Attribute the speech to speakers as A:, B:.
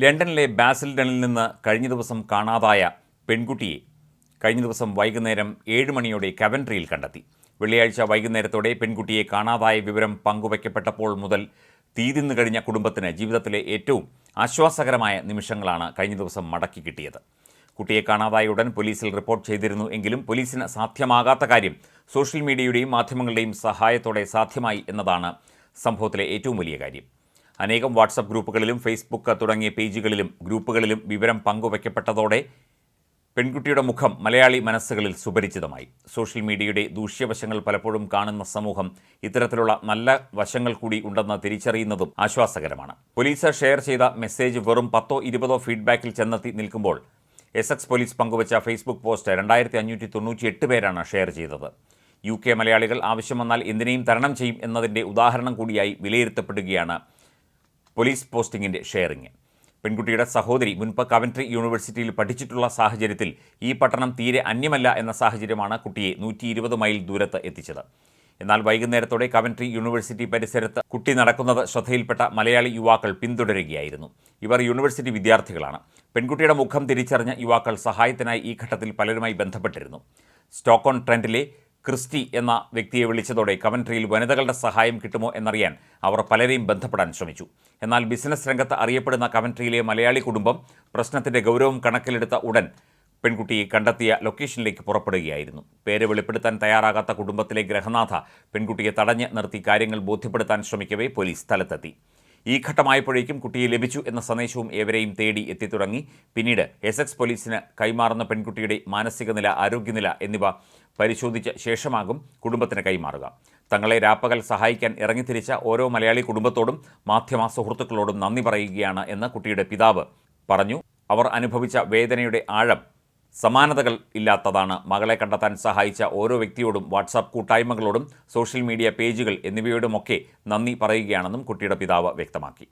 A: ലണ്ടനിലെ ബാസിൽഡണിൽ നിന്ന് കഴിഞ്ഞ ദിവസം കാണാതായ പെൺകുട്ടിയെ കഴിഞ്ഞ ദിവസം വൈകുന്നേരം ഏഴ് മണിയോടെ കവൻട്രിയിൽ കണ്ടെത്തി. വെള്ളിയാഴ്ച വൈകുന്നേരത്തോടെ പെൺകുട്ടിയെ കാണാതായ വിവരം പങ്കുവയ്ക്കപ്പെട്ടപ്പോൾ മുതൽ തീതിന്നു കഴിഞ്ഞ കുടുംബത്തിന് ജീവിതത്തിലെ ഏറ്റവും ആശ്വാസകരമായ നിമിഷങ്ങളാണ് കഴിഞ്ഞ ദിവസം മടക്കി കിട്ടിയത്. കുട്ടിയെ കാണാതായ ഉടൻ പോലീസിൽ റിപ്പോർട്ട് ചെയ്തിരുന്നു എങ്കിലും പോലീസിന് സാധ്യമാകാത്ത കാര്യം സോഷ്യൽ മീഡിയയുടെയും മാധ്യമങ്ങളുടെയും സഹായത്തോടെ സാധ്യമായി എന്നതാണ് സംഭവത്തിലെ ഏറ്റവും വലിയ കാര്യം. അനേകം വാട്സപ്പ് ഗ്രൂപ്പുകളിലും ഫേസ്ബുക്ക് തുടങ്ങിയ പേജുകളിലും ഗ്രൂപ്പുകളിലും വിവരം പങ്കുവയ്ക്കപ്പെട്ടതോടെ പെൺകുട്ടിയുടെ മുഖം മലയാളി മനസ്സുകളിൽ സുപരിചിതമായി. സോഷ്യൽ മീഡിയയുടെ ദൂഷ്യവശങ്ങൾ പലപ്പോഴും കാണുന്ന സമൂഹം ഇത്തരത്തിലുള്ള നല്ല വശങ്ങൾ കൂടി ഉണ്ടെന്ന് തിരിച്ചറിയുന്നതും ആശ്വാസകരമാണ്. പോലീസ് ഷെയർ ചെയ്ത മെസ്സേജ് വെറും പത്തോ ഇരുപതോ ഫീഡ്ബാക്കിൽ ചെന്നെത്തി നിൽക്കുമ്പോൾ എസ് എക്സ് പോലീസ് പങ്കുവച്ച ഫേസ്ബുക്ക് പോസ്റ്റ് രണ്ടായിരത്തി അഞ്ഞൂറ്റി തൊണ്ണൂറ്റി എട്ട് പേരാണ് ഷെയർ ചെയ്തത്. യു കെ മലയാളികൾ ആവശ്യം വന്നാൽ എന്തിനേയും തരണം ചെയ്യും എന്നതിന്റെ ഉദാഹരണം കൂടിയായി വിലയിരുത്തപ്പെടുകയാണ് പോലീസ് പോസ്റ്റിംഗിന്റെ ഷെയറിങ്. പെൺകുട്ടിയുടെ സഹോദരി മുൻപ് കവൻട്രി യൂണിവേഴ്സിറ്റിയിൽ പഠിച്ചിട്ടുള്ള സാഹചര്യത്തിൽ ഈ പട്ടണം തീരെ അന്യമല്ല എന്ന സാഹചര്യമാണ് കുട്ടിയെ നൂറ്റി മൈൽ ദൂരത്ത് എത്തിച്ചത്. എന്നാൽ വൈകുന്നേരത്തോടെ കവൻട്രി യൂണിവേഴ്സിറ്റി പരിസരത്ത് കുട്ടി നടക്കുന്നത് ശ്രദ്ധയിൽപ്പെട്ട മലയാളി യുവാക്കൾ പിന്തുടരുകയായിരുന്നു. ഇവർ യൂണിവേഴ്സിറ്റി വിദ്യാർത്ഥികളാണ്. പെൺകുട്ടിയുടെ മുഖം തിരിച്ചറിഞ്ഞ യുവാക്കൾ സഹായത്തിനായി ഈ ഘട്ടത്തിൽ പലരുമായി ബന്ധപ്പെട്ടിരുന്നു. സ്റ്റോക്കോൺ ട്രെൻഡിലെ ക്രിസ്റ്റി എന്ന വ്യക്തിയെ വിളിച്ചതോടെ കവൻട്രിയിൽ വനിതകളുടെ സഹായം കിട്ടുമോ എന്നറിയാൻ അവർ പലരെയും ബന്ധപ്പെടാൻ ശ്രമിച്ചു. എന്നാൽ ബിസിനസ് രംഗത്ത് അറിയപ്പെടുന്ന കവൻട്രിയിലെ മലയാളി കുടുംബം പ്രശ്നത്തിന്റെ ഗൗരവം കണക്കിലെടുത്ത ഉടൻ പെൺകുട്ടിയെ കണ്ടെത്തിയ ലൊക്കേഷനിലേക്ക് പുറപ്പെടുകയായിരുന്നു. പേര് വെളിപ്പെടുത്താൻ തയ്യാറാകാത്ത കുടുംബത്തിലെ ഗ്രഹനാഥ പെൺകുട്ടിയെ തടഞ്ഞ് നിർത്തി കാര്യങ്ങൾ ബോധ്യപ്പെടുത്താൻ ശ്രമിക്കവേ പോലീസ് സ്ഥലത്തെത്തി. ഈ ഘട്ടമായപ്പോഴേക്കും കുട്ടിയെ ലഭിച്ചു എന്ന സന്ദേശവും ഏവരെയും തേടി എത്തിത്തുടങ്ങി. പിന്നീട് എസ് എക്സ് പോലീസിന് കൈമാറുന്ന പെൺകുട്ടിയുടെ മാനസിക നില ആരോഗ്യനില എന്നിവ പരിശോധിച്ച ശേഷമാകും കുടുംബത്തിന് കൈമാറുക. തങ്ങളെ രാപ്പകൽ സഹായിക്കാൻ ഇറങ്ങിത്തിരിച്ച ഓരോ മലയാളി കുടുംബത്തോടും മാധ്യമ സുഹൃത്തുക്കളോടും നന്ദി പറയുകയാണ് എന്ന് കുട്ടിയുടെ പിതാവ് പറഞ്ഞു. അവർ അനുഭവിച്ച വേദനയുടെ ആഴം സമാനതകൾ ഇല്ലാത്തതാണ്. മകളെ കണ്ടെത്താൻ സഹായിച്ച ഓരോ വ്യക്തിയോടും വാട്സാപ്പ് കൂട്ടായ്മകളോടും സോഷ്യൽ മീഡിയ പേജുകൾ എന്നിവയോടുമൊക്കെ നന്ദി പറയുകയാണെന്നും കുട്ടിയുടെ പിതാവ് വ്യക്തമാക്കി.